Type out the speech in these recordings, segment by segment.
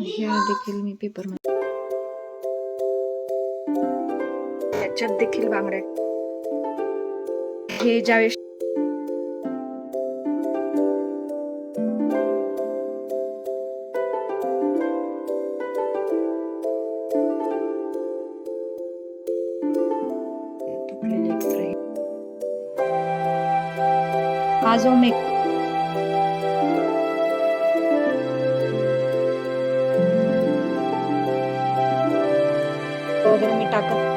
ह्या देखील मी पेपर याच्यात देखील बांगड्या हे ज्यावेळेस. हा जो मेक वगैरे मी टाकत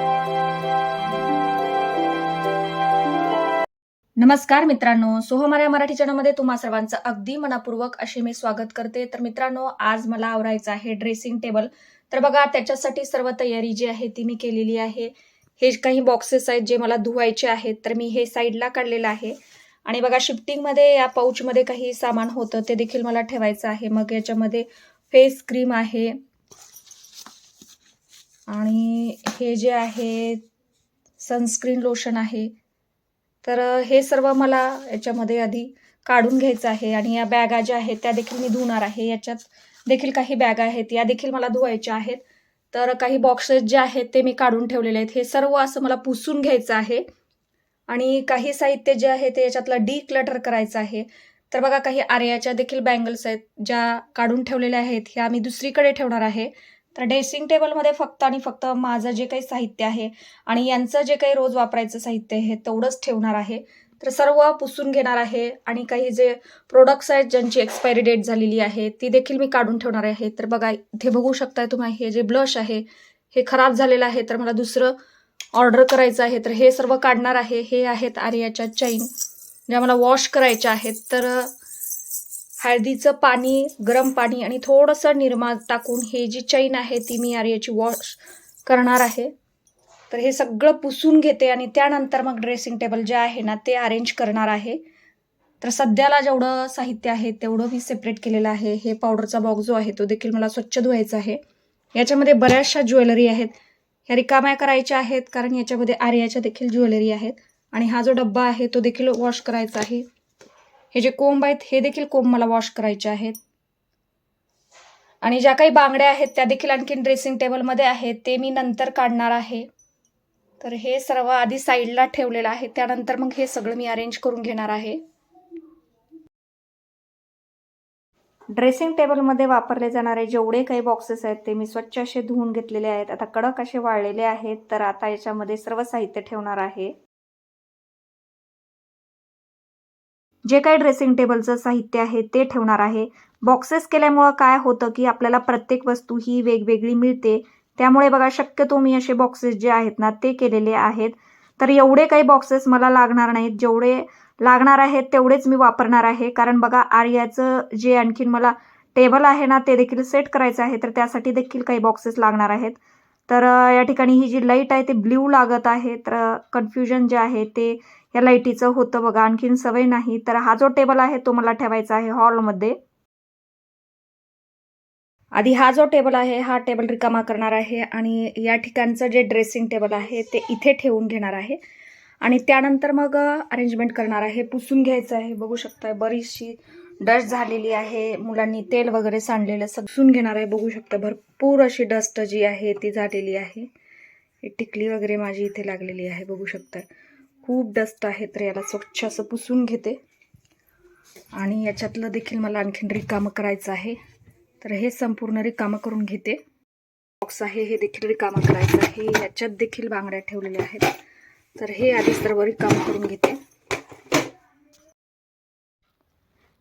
नमस्कार मित्रांनो सोहमाऱ्या मराठी चॅनलमध्ये तुम्हा सर्वांचं अगदी मनापूर्वक असे मी स्वागत करते. तर मित्रांनो आज मला आवरायचं आहे ड्रेसिंग टेबल तर बघा त्याच्यासाठी सर्व तयारी जी आहे ती मी केलेली आहे. हे काही बॉक्सेस आहेत जे मला धुवायचे आहेत तर मी हे साईडला काढलेलं आहे. आणि बघा शिफ्टिंगमध्ये या पाऊचमध्ये काही सामान होतं ते देखील मला ठेवायचं आहे. मग याच्यामध्ये फेस क्रीम आहे. आणि हे जे आहे सनस्क्रीन लोशन आहे तर हे सर्व मला याच्यामध्ये आधी काढून घ्यायचं आहे आणि या बॅगा ज्या आहेत त्या देखील मी धुणार आहे. याच्यात देखील काही बॅगा आहेत या देखील मला धुवायच्या आहेत. तर काही बॉक्सेस जे आहेत ते मी काढून ठेवलेले आहेत. हे सर्व असं मला पुसून घ्यायचं आहे आणि काही साहित्य जे आहे ते याच्यातलं डी क्लटर करायचं आहे. तर बघा काही आर्याच्या देखील बँगल्स आहेत ज्या काढून ठेवलेल्या आहेत ह्या मी दुसरीकडे ठेवणार आहे. तर ड्रेसिंग टेबलमध्ये फक्त आणि फक्त माझं जे काही साहित्य आहे आणि यांचं जे काही रोज वापरायचं साहित्य आहे तेवढंच ठेवणार आहे. तर सर्व पुसून घेणार आहे आणि काही जे प्रोडक्ट्स आहेत ज्यांची एक्सपायरी डेट झालेली आहे ती देखील मी काढून ठेवणार आहे. तर बघा इथे बघू शकताय तुम्ही हे जे ब्लश आहे हे खराब झालेलं आहे. तर मला दुसरं ऑर्डर करायचं आहे. तर हे सर्व काढणार आहे. हे आहेत आर्याच्या चैन ज्या मला वॉश करायच्या आहेत. तर हळदीचं पाणी गरम पाणी आणि थोडंसं निरमा टाकून हे जी चैन आहे ती मी आर्याची वॉश करणार आहे. तर हे सगळं पुसून घेते आणि त्यानंतर मग ड्रेसिंग टेबल जे आहे ना ते अरेंज करणार आहे. तर सध्याला जेवढं साहित्य आहे तेवढं मी सेपरेट केलेलं आहे. हे पावडरचा बॉक्स जो आहे तो देखील मला स्वच्छ धुवायचा आहे. याच्यामध्ये बऱ्याचशा ज्वेलरी आहेत. ह्या रिकाम्या करायच्या आहेत कारण याच्यामध्ये आर्याच्या देखील ज्वेलरी आहेत. आणि हा जो डब्बा आहे तो देखील वॉश करायचा आहे. हे जे कोंब आहेत हे देखील कोंब मला वॉश करायचे आहेत. आणि ज्या काही बांगड्या आहेत त्या देखील आणखीन ड्रेसिंग टेबलमध्ये आहेत ते मी नंतर काढणार आहे. तर हे सर्व आधी साईडला ठेवलेलं आहे. त्यानंतर मग हे सगळं मी अरेंज करून घेणार आहे. ड्रेसिंग टेबलमध्ये वापरले जाणारे जेवढे काही बॉक्सेस आहेत ते मी स्वच्छ असे धुवून घेतलेले आहेत. आता कडक असे वाळलेले आहेत. तर आता याच्यामध्ये सर्व साहित्य ठेवणार आहे. जे काही ड्रेसिंग टेबलचं साहित्य आहे ते ठेवणार आहे. बॉक्सेस केल्यामुळं काय होतं की आपल्याला प्रत्येक वस्तू ही वेगवेगळी मिळते. त्यामुळे बघा शक्यतो मी असे बॉक्सेस जे आहेत ना ते केलेले आहेत. तर एवढे काही बॉक्सेस मला लागणार नाहीत. जेवढे लागणार आहेत तेवढेच मी वापरणार आहे. कारण बघा आर्याचं जे आणखीन मला टेबल आहे ना ते देखील सेट करायचं आहे. तर त्यासाठी देखील काही बॉक्सेस लागणार आहेत. तर या ठिकाणी ही जी लाइट आहे ते ब्ल्यू लागत आहे. तर कन्फ्युजन जे आहे ते या लाईटीचं होतं बघा आणखीन सवय नाही. तर हा जो टेबल आहे तो मला ठेवायचा आहे हॉलमध्ये. आधी हा जो टेबल आहे हा टेबल रिकामा करणार आहे आणि या ठिकाणचं जे ड्रेसिंग टेबल आहे ते इथे ठेवून घेणार आहे. आणि त्यानंतर मग अरेंजमेंट करणार आहे पुसून घ्यायचं आहे. बघू शकताय बरीचशी डस्ट झालेली आहे मुलांनी तेल वगैरे सांडलेलं सगसून घेणार आहे. बघू शकता भरपूर अशी डस्ट जी आहे ती झालेली आहे. टिकली वगैरे माझी इथे लागलेली आहे बघू शकताय. खूप डस्ट आहे तर याला स्वच्छ असं पुसून घेते. आणि याच्यातलं देखील मला आणखीन रिकामं करायचं आहे. तर हे संपूर्ण रिकामं करून घेते. बॉक्स आहे हे देखील रिकामं करायचं आहे. याच्यात देखील बांगड्या ठेवलेल्या आहेत. तर हे आधी सर्व रिकामं करून घेते.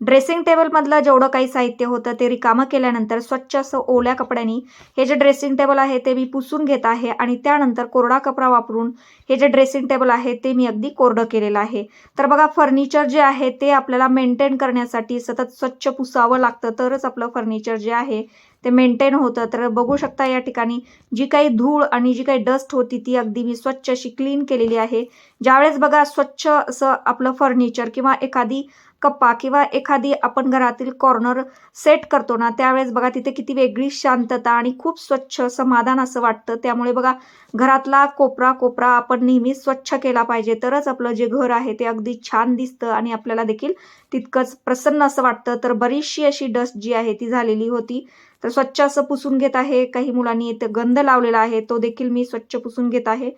ड्रेसिंग टेबलमधलं जेवढं काही साहित्य होतं ते रिकामं केल्यानंतर स्वच्छ असं ओल्या कपड्यांनी हे जे ड्रेसिंग टेबल आहे ते मी पुसून घेत आहे आणि त्यानंतर कोरडा कपडा वापरून हे जे ड्रेसिंग टेबल आहे ते मी अगदी कोरडं केलेलं आहे. तर बघा फर्निचर जे आहे ते आपल्याला मेंटेन करण्यासाठी सतत स्वच्छ पुसावं लागतं तरच आपलं फर्निचर जे आहे ते मेंटेन होतं. तर बघू शकता या ठिकाणी जी काही धूळ आणि जी काही डस्ट होती ती अगदी मी स्वच्छ अशी क्लीन केलेली आहे. ज्यावेळेस बघा स्वच्छ असं आपलं फर्निचर किंवा एखादी कप्पा किंवा एखादी आपण घरातील कॉर्नर सेट करतो ना त्यावेळेस बघा तिथे किती वेगळी शांतता आणि खूप स्वच्छ समाधान असं वाटतं. त्यामुळे बघा घरातला कोपरा कोपरा आपण नेहमी स्वच्छ केला पाहिजे. तरच आपलं जे घर आहे ते अगदी छान दिसतं आणि आपल्याला देखील तितकंच प्रसन्न असं वाटतं. तर बरीचशी अशी डस्ट जी आहे ती झालेली होती. तर स्वच्छ असं पुसून घेत आहे. काही मुलांनी इथे गंध लावलेला आहे. तो देखील मी स्वच्छ पुसून घेत आहे.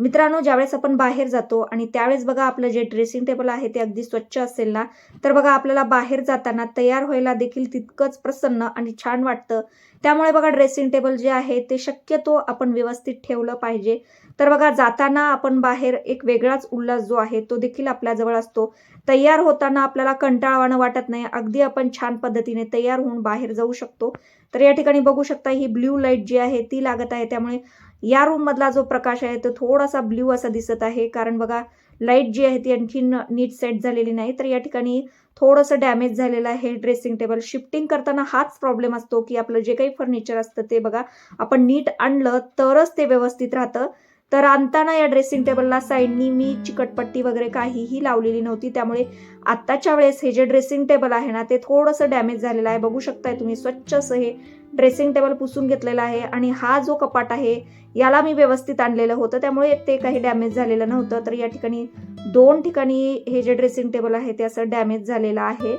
मित्रांनो ज्यावेळेस आपण बाहेर जातो आणि त्यावेळेस बघा आपलं जे ड्रेसिंग टेबल आहे ते अगदी स्वच्छ असेल ना तर बघा आपल्याला बाहेर जाताना तयार व्हायला देखील तितकंच प्रसन्न आणि छान वाटतं. त्यामुळे बघा ड्रेसिंग टेबल जे आहे ते शक्यतो आपण व्यवस्थित ठेवलं पाहिजे. तर बघा जाताना आपण बाहेर एक वेगळाच उल्हास जो आहे तो देखील आपल्याजवळ असतो. तयार होताना आपल्याला कंटाळवाणं वाटत नाही. अगदी आपण छान पद्धतीने तयार होऊन बाहेर जाऊ शकतो. तर या ठिकाणी बघू शकता ही ब्ल्यू लाइट जी आहे ती लागत आहे. त्यामुळे या रूम मधला जो प्रकाश आहे तो थोडासा ब्ल्यू असा दिसत आहे. कारण बघा लाइट जी आहे ती आणखी नीट सेट झालेली नाही. तर या ठिकाणी थोडंसं डॅमेज झालेलं आहे ड्रेसिंग टेबल शिफ्टिंग करताना हाच प्रॉब्लेम असतो की आपलं जे काही फर्निचर असतं ते बघा आपण नीट आणलं तरच ते व्यवस्थित राहतं. तर आणताना या ड्रेसिंग टेबलला साईडनी मी चिकटपट्टी वगैरे काहीही लावलेली नव्हती. त्यामुळे आत्ताच्या वेळेस हे जे ड्रेसिंग टेबल आहे ना ते थोडंसं डॅमेज झालेलं आहे. बघू शकताय तुम्ही स्वच्छ असं हे ड्रेसिंग टेबल पुसून घेतलेला आहे आणि हा जो कपाट आहे याला मी व्यवस्थित आणलेलं होतं. त्यामुळे ते काही डॅमेज झालेलं नव्हतं. तर या ठिकाणी दोन ठिकाणी हे जे ड्रेसिंग टेबल आहे ते असं डॅमेज झालेलं आहे.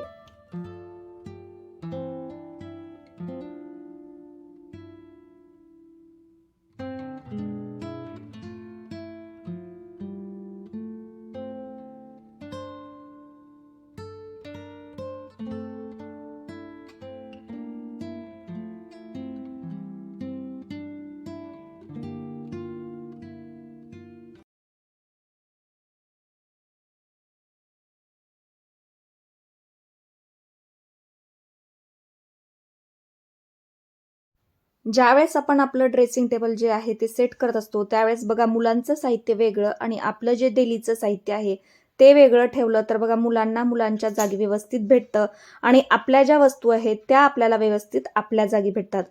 ज्यावेळेस आपण आपलं ड्रेसिंग टेबल जे आहे ते सेट करत असतो त्यावेळेस बघा मुलांचं साहित्य वेगळं आणि आपलं जे डेलीचं साहित्य आहे ते वेगळं ठेवलं तर बघा मुलांना मुलांच्या जागी व्यवस्थित भेटतं आणि आपल्या ज्या वस्तू आहेत त्या आपल्याला व्यवस्थित आपल्या जागी भेटतात.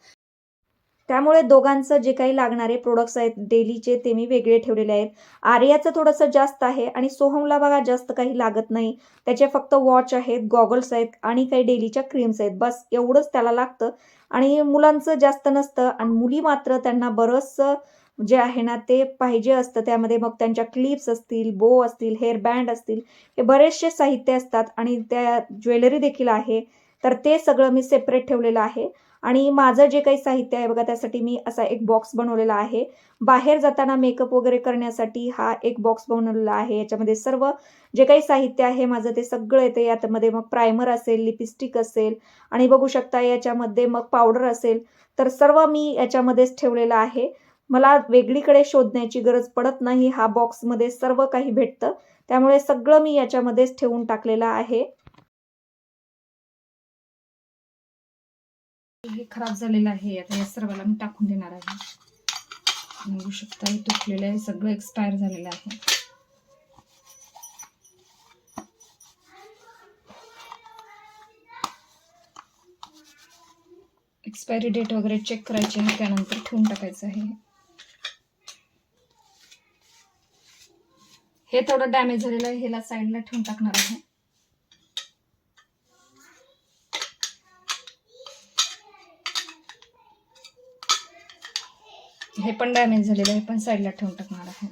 त्यामुळे दोघांचं जे काही लागणारे प्रोडक्ट्स आहेत डेलीचे ते मी वेगळे ठेवलेले आहेत. आर्याचं थोडंसं जास्त आहे आणि सोहमला बघा जास्त काही लागत नाही. त्याचे फक्त वॉच आहेत गॉगल्स आहेत आणि काही डेलीच्या क्रीम्स आहेत. बस एवढंच त्याला लागतं. आणि मुलांचं जास्त नसतं आणि मुली मात्र त्यांना बरंचसं जे आहे ना ते पाहिजे असतं. त्यामध्ये मग त्यांच्या क्लिप्स असतील बो असतील हेअर बँड असतील हे बरेचसे साहित्य असतात आणि त्या ज्वेलरी देखील आहे. तर ते सगळं मी सेपरेट ठेवलेलं आहे. आणि माझं जे काही साहित्य आहे बघा त्यासाठी मी असा एक बॉक्स बनवलेला आहे. बाहेर जाताना मेकअप वगैरे करण्यासाठी हा एक बॉक्स बनवलेला आहे. याच्यामध्ये सर्व जे काही साहित्य आहे माझं ते सगळं येते. यातमध्ये मग प्रायमर असेल लिपस्टिक असेल आणि बघू शकता याच्यामध्ये मग पावडर असेल. तर सर्व मी याच्यामध्येच ठेवलेलं आहे. मला वेगळीकडे शोधण्याची गरज पडत नाही. हा बॉक्समध्ये सर्व काही भेटतं. त्यामुळे सगळं मी याच्यामध्येच ठेवून टाकलेलं आहे. हे खराब झालेलं आहे. आता या सर्वाला मी टाकून देणार आहे. बघू शकता हे तुटलेलं आहे. सगळं एक्सपायर झालेलं आहे. एक्सपायरी डेट वगैरे चेक करायची आणि त्यानंतर ठेवून टाकायचं आहे. हे थोडं डॅमेज झालेलं आहे. ह्याला साईडला ठेवून टाकणार आहे. हे पण डॅमेज झालेलं आहे. पण साईडला ठेवून टाकणार आहे.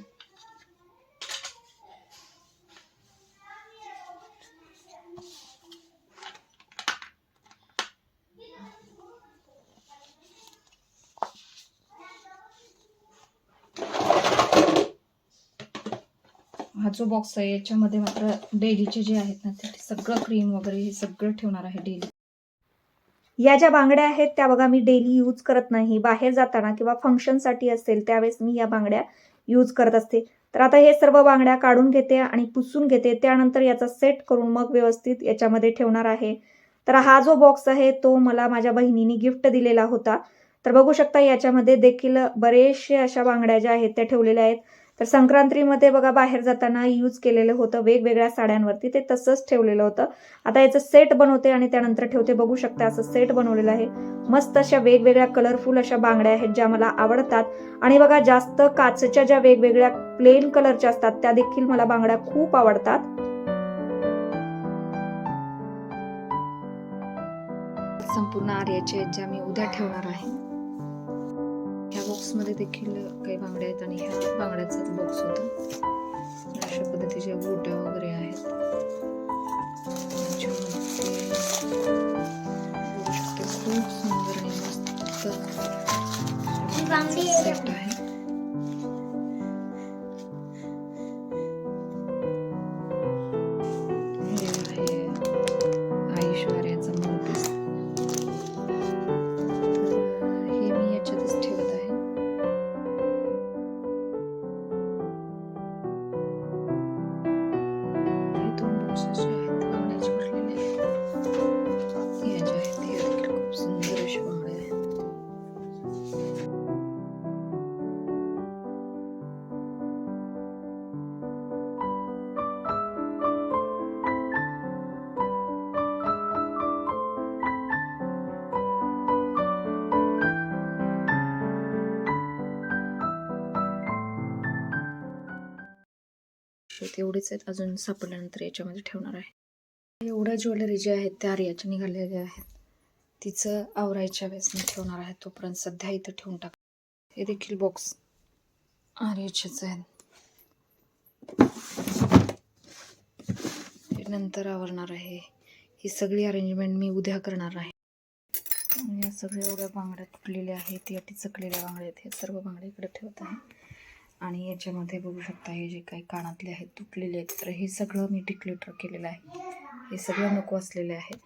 हा जो बॉक्स आहे याच्यामध्ये मात्र डेलीचे जे आहेत ना ते सगळं क्रीम वगैरे हे सगळं ठेवणार आहे डेली या ज्या बांगड्या आहेत त्या बघा मी डेली यूज करत नाही. बाहेर जाताना किंवा फंक्शनसाठी असेल त्यावेळेस मी या बांगड्या यूज करत असते. तर आता हे सर्व बांगड्या काढून घेते आणि पुसून घेते. त्यानंतर याचा सेट करून मग व्यवस्थित याच्यामध्ये ठेवणार आहे. तर हा जो बॉक्स आहे तो मला माझ्या बहिणीने गिफ्ट दिलेला होता. तर बघू शकता याच्यामध्ये देखील बरेचसे अशा बांगड्या ज्या आहेत त्या ठेवलेल्या आहेत. तर संक्रांतीमध्ये बघा बाहेर जाताना यूज केलेलं होतं वेगवेगळ्या साड्यांवरती. ते तसंच ठेवलेलं होतं. आता याचं सेट बनवते आणि त्यानंतर ठेवते. बघू शकता असं सेट बनवलेलं आहे. मस्त अशा वेगवेगळ्या कलरफुल अशा बांगड्या आहेत ज्या मला आवडतात. आणि बघा जास्त काचच्या ज्या वेगवेगळ्या प्लेन कलरच्या असतात त्या देखील मला बांगड्या खूप आवडतात. संपूर्ण आर्याच्या ज्या मी उद्या ठेवणार आहे. बॉक्समध्ये देखील काही बांगड्या आहेत आणि ह्या बांगड्याचाच बॉक्स होता. अशा पद्धतीच्या गोट्या वगैरे आहेत. खूप सुंदर आणि मस्त सेट आहे. तेवढेच आहेत अजून सापडल्यानंतर याच्यामध्ये ठेवणार आहे. एवढ्या ज्वेलरी ज्या आहेत त्या आर्याच्या निघालेल्या आहेत. तिचं आवरायच्या वेळेस मी ठेवणार आहे तोपर्यंत सध्या इथं ठेवून टाक. हे देखील बॉक्स आर्याचेच आहेत. नंतर आवरणार आहे. ही सगळी अरेंजमेंट मी उद्या करणार आहे. या सगळ्या एवढ्या बांगड्या तुटलेल्या आहेत या टिचकलेल्या बांगड्या आहेत हे सर्व बांगड्या इकडे ठेवत आहे. आणि याच्यामध्ये बघू शकता हे जे काही कानातले आहेत तुटलेले आहेत तर हे सगळं मी डिक्लेटर केलेलं आहे. हे सगळं नको असलेले आहे.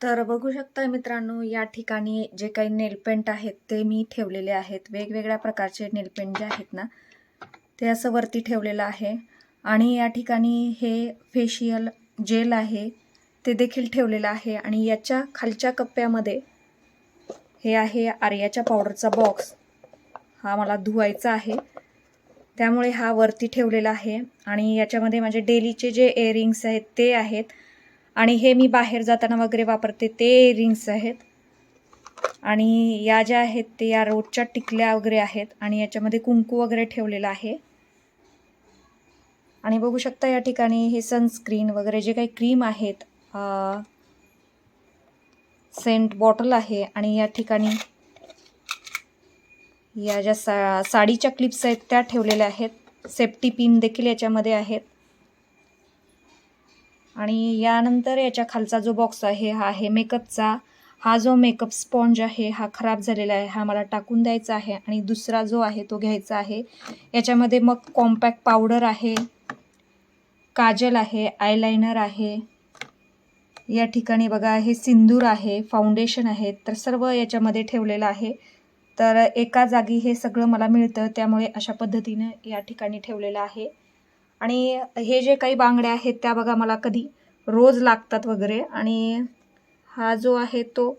तर बघू शकता मित्रांनो या ठिकाणी जे काही नेलपेंट आहेत ते मी ठेवलेले आहेत. वेगवेगळ्या प्रकारचे नेलपेंट जे आहेत ना ते असं वरती ठेवलेलं आहे. आणि या ठिकाणी हे फेशियल जेल आहे ते देखील ठेवलेलं आहे. आणि याच्या खालच्या कप्प्यामध्ये हे आहे आर्याच्या पावडरचा बॉक्स हा मला धुवायचा आहे. त्यामुळे हा वरती ठेवलेला आहे आणि याच्यामध्ये माझे डेलीचे जे एअरिंग्स आहेत ते आहेत. आणि हे मी बाहेर जाताना वगैरे वापरते ते एअरिंग्स आहेत. आणि या ज्या आहेत ते या रोजच्या टिकल्या वगैरे आहेत आणि याच्यामध्ये कुंकू वगैरे ठेवलेलं आहे. आणि बघू शकता या ठिकाणी हे सनस्क्रीन वगैरे जे काही क्रीम आहेत सेंट बॉटल आहे आणि या ठिकाणी या ज्या सा साडीच्या क्लिप्स आहेत त्या ठेवलेल्या आहेत. सेफ्टी पिन देखील याच्यामध्ये आहेत. आणि यानंतर याच्या खालचा जो बॉक्स आहे हा आहे मेकअपचा हा जो मेकअप स्पॉन्ज आहे हा खराब झालेला आहे हा मला टाकून द्यायचा आहे. आणि दुसरा जो आहे तो घ्यायचा आहे. याच्यामध्ये मग कॉम्पॅक्ट पावडर आहे काजल आहे आयलायनर आहे. या ठिकाणी बघा हे सिंदूर आहे फाउंडेशन आहे. तर सर्व याच्यामध्ये ठेवलेलं आहे. तर एका जागी हे सगळं मला मिळतं त्यामुळे अशा पद्धतीनं या ठिकाणी ठेवलेलं आहे. आणि हे जे काही बांगड्या आहेत त्या बघा मला कधी रोज लागतात वगैरे. आणि हा जो आहे तो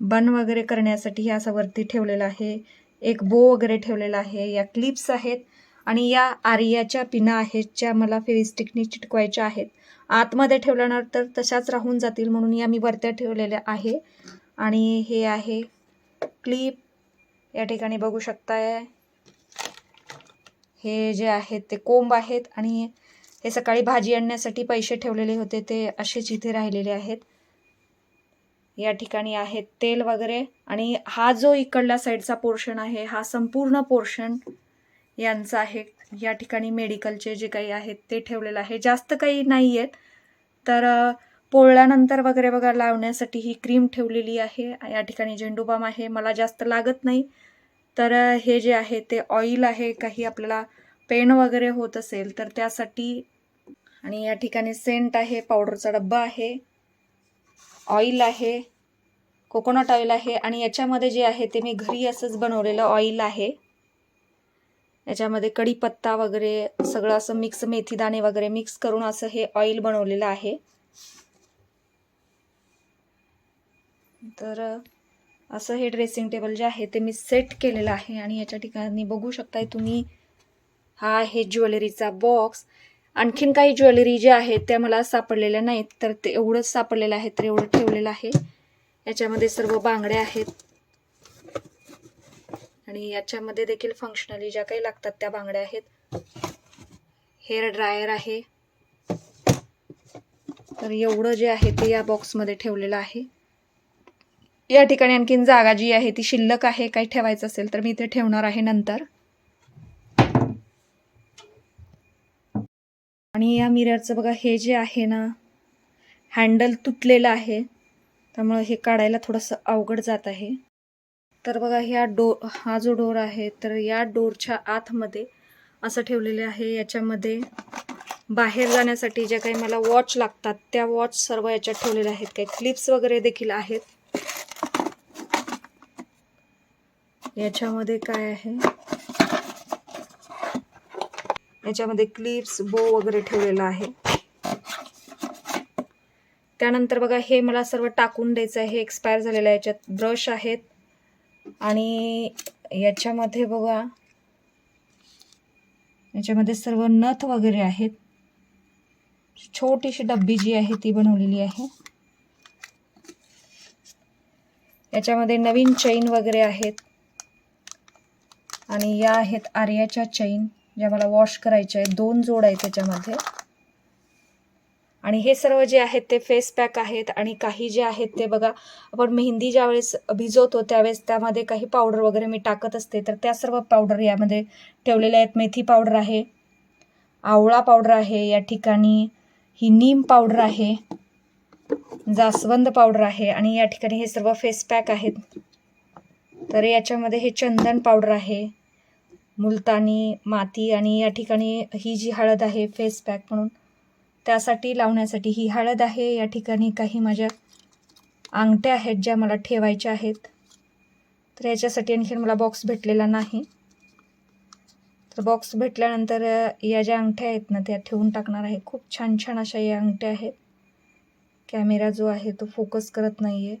बन वगैरे करण्यासाठी हे असं वरती ठेवलेला आहे. एक बो वगैरे ठेवलेला आहे. या क्लिप्स आहेत. आणि या आर्याच्या पिना आहेत ज्या मला फेविस्टिकनी चिटकवायच्या आहेत. आतमध्ये ठेवल्यानंतर तशाच राहून जातील म्हणून या मी वरत्या ठेवलेल्या आहे. आणि हे आहे क्लिप या ठिकाणी बघू शकताय. हे जे आहेत ते कोंब आहेत आणि हे सकाळी भाजी आणण्यासाठी पैसे ठेवलेले होते ते असेच इथे राहिलेले आहेत. या ठिकाणी आहेत तेल वगैरे आणि हा जो इकडल्या साईडचा पोर्शन आहे हा संपूर्ण पोर्शन यांचा आहे. या ठिकाणी मेडिकलचे जे काही आहेत ते ठेवलेलं आहे. जास्त काही नाही आहेत तर पोळल्यानंतर वगैरे बघा लावण्यासाठी ही क्रीम ठेवलेली आहे. या ठिकाणी झेंडूबाम आहे. मला जास्त लागत नाही. तर हे जे आहे ते ऑइल आहे. काही आपल्याला पेन वगैरे होत असेल तर त्यासाठी. आणि या ठिकाणी सेंट आहे. पावडरचा डब्बा आहे. ऑइल आहे. कोकोनट ऑइल आहे. आणि याच्यामध्ये जे आहे ते मी घरी असंच बनवलेलं ऑइल आहे. याच्यामध्ये कढीपत्ता वगैरे सगळं असं मिक्स मेथीदाणे वगैरे मिक्स करून असं हे ऑइल बनवलेलं आहे. तर असं हे ड्रेसिंग टेबल जे आहे ते मी सेट केलेलं आहे आणि याच्या ठिकाणी बघू शकताय तुम्ही हा आहे ज्वेलरीचा बॉक्स आणखीन काही ज्वेलरी जे आहेत त्या मला सापडलेल्या नाहीत तर ते एवढंच सापडलेलं आहे तर एवढं ठेवलेलं आहे. याच्यामध्ये सर्व बांगड्या आहेत. आणि याच्यामध्ये देखील फंक्शनली ज्या काही लागतात त्या बांगड्या आहेत. हेअर ड्रायर आहे. तर एवढं जे आहे ते या बॉक्समध्ये ठेवलेलं आहे. या ठिकाणी आणखीन जागा जी आहे ती शिल्लक आहे. काही ठेवायचं असेल तर मी इथे ठेवणार आहे नंतर. आणि या मिररचं बघा हे जे आहे ना हँडल तुटलेलं आहे. त्यामुळं हे काढायला थोडंसं अवघड जात आहे. तर बघा ह्या डो हा जो डोर आहे तर या डोरच्या आतमध्ये असं ठेवलेलं आहे. याच्यामध्ये बाहेर जाण्यासाठी ज्या काही मला वॉच लागतात त्या वॉच सर्व याच्यात ठेवलेल्या आहेत. काही क्लिप्स वगैरे देखील आहेत. याच्यामध्ये काय आहे? याच्यामध्ये क्लिप्स बो वगैरे ठेवलेला आहे. त्यानंतर बघा हे मला सर्व टाकून द्यायचं आहे. एक्सपायर झालेलं आहे. याच्यात ब्रश आहेत. आणि याच्यामध्ये बघा याच्यामध्ये सर्व नथ वगैरे आहेत. छोटीशी डब्बी जी आहे ती बनवलेली आहे. याच्यामध्ये नवीन चैन वगैरे आहेत. आणि या आहेत आर्याच्या चैन ज्या मला वॉश करायच्या आहेत. दोन जोड आहेत त्याच्यामध्ये. आणि हे सर्व जे आहेत ते फेस पॅक आहेत. आणि काही जे आहेत ते बघा आपण मेहंदी ज्यावेळेस भिजवतो त्यावेळेस त्यामध्ये काही पावडर वगैरे मी टाकत असते. तर त्या सर्व पावडर यामध्ये ठेवलेल्या आहेत. मेथी पावडर आहे आवळा पावडर आहे या ठिकाणी ही नीम पावडर आहे. जास्वंद पावडर आहे आणि या ठिकाणी हे सर्व फेस पॅक आहेत. तर याच्यामध्ये हे चंदन पावडर आहे मुलतानी माती आणि या ठिकाणी ही जी हळद आहे फेस पॅक म्हणून त्यासाठी लावण्यासाठी ही हळद आहे. या ठिकाणी काही माझ्या अंगठ्या आहेत ज्या मला ठेवायच्या आहेत. तर याच्यासाठी आणखीन मला बॉक्स भेटलेला नाही. तर बॉक्स भेटल्यानंतर या ज्या अंगठ्या आहेत ना त्या ठेवून टाकणार आहे. खूप छान छान अशा या अंगठ्या आहेत. कॅमेरा जो आहे तो फोकस करत नाही आहे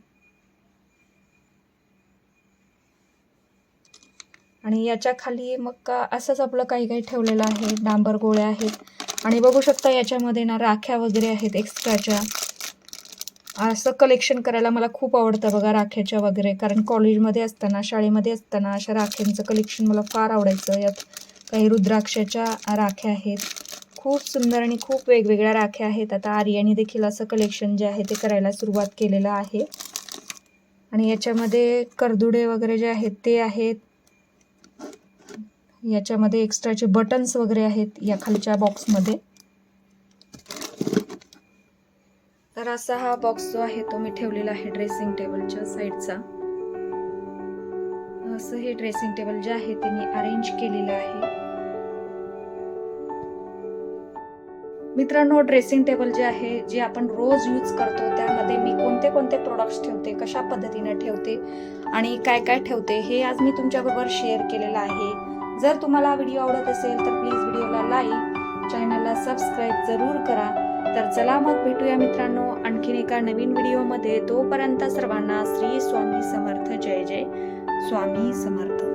आणि याच्या खाली मग का असंच आपलं काही काही ठेवलेलं आहे. डांबर गोळ्या आहेत. आणि बघू शकता याच्यामध्ये ना राख्या वगैरे आहेत एक्स्ट्राच्या. असं कलेक्शन करायला मला खूप आवडतं बघा राख्याच्या वगैरे. कारण कॉलेजमध्ये असताना शाळेमध्ये असताना अशा राख्यांचं कलेक्शन मला फार आवडायचं. यात काही रुद्राक्षाच्या राख्या आहेत. खूप सुंदर आणि खूप वेगवेगळ्या राख्या आहेत. आता आर्याने देखील असं कलेक्शन जे आहे ते करायला सुरुवात केलेलं आहे. आणि याच्यामध्ये करदुडे वगैरे जे आहेत ते आहेत. याच्यामध्ये एक्स्ट्राचे बटन्स वगैरे आहेत या खालच्या बॉक्समध्ये तर असा हा बॉक्स जो आहे तो मी ठेवलेला आहे ड्रेसिंग टेबलच्या साईडचा असं हे ड्रेसिंग टेबल जे आहे ते मी अरेंज केलेलं आहे. मित्रांनो ड्रेसिंग टेबल जे आहे जे आपण रोज यूज करतो त्यामध्ये मी कोणते कोणते प्रोडक्ट्स ठेवते कशा पद्धतीने ठेवते आणि काय काय ठेवते हे आज मी तुमच्याबरोबर शेअर केलेलं आहे. जर तुम्हाला व्हिडिओ आवडत असेल तर प्लीज व्हिडिओला लाईक चॅनलला सबस्क्राईब जरूर करा. तर चला मग भेटूया मित्रांनो आणखीन एका नवीन व्हिडिओमध्ये तोपर्यंत सर्वांना श्री स्वामी समर्थ. जय जय. स्वामी समर्थ.